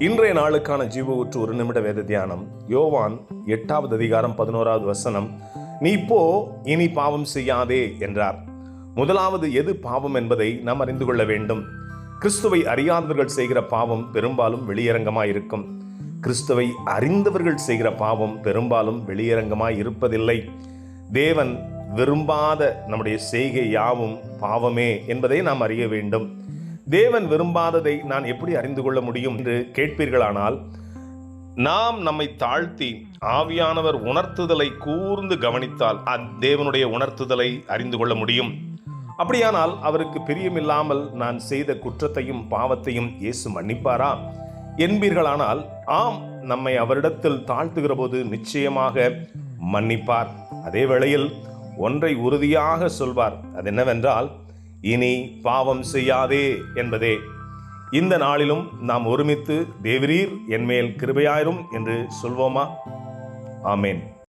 இன்றைய நாளுக்கான ஜீவ ஊற்று ஒரு நிமிட வேத தியானம். யோவான் எட்டாவது அதிகாரம் பதினோராவது வசனம் நீ போ இனி பாவம் செய்யாதே என்றார். முதலாவது எது பாவம் என்பதை நாம் அறிந்து கொள்ள வேண்டும். கிறிஸ்துவை அறியாதவர்கள் செய்கிற பாவம் பெரும்பாலும் வெளியரங்கமாயிருக்கும். கிறிஸ்துவை அறிந்தவர்கள் செய்கிற பாவம் பெரும்பாலும் வெளியரங்கமாய் இருப்பதில்லை தேவன் விரும்பாத நம்முடைய செய்கை யாவும் பாவமே என்பதை நாம் அறிய வேண்டும். தேவன் விரும்பாததை நான் எப்படி அறிந்து கொள்ள முடியும் என்று கேட்பீர்களானால் நாம் நம்மை தாழ்த்தி ஆவியானவர் உணர்த்துதலை கூர்ந்து கவனித்தால் தேவனுடைய உணர்த்துதலை அறிந்து கொள்ள முடியும். அப்படியானால் அவருக்கு பிரியமில்லாமல் நான் செய்த குற்றத்தையும் பாவத்தையும் இயேசு மன்னிப்பாரா? என்பீர்களானால் ஆம் நம்மை அவரிடத்தில் தாழ்த்துகிற போது நிச்சயமாக மன்னிப்பார். அதே வேளையில் ஒன்றை உறுதியாக சொல்வார். அது என்னவென்றால் இனி பாவம் செய்யாதே என்பதே. இந்த நாளிலும் நாம் ஒருமித்து தேவரீர் என்மேல் கிருபையாயிரும் என்று சொல்வோமா? ஆமேன்.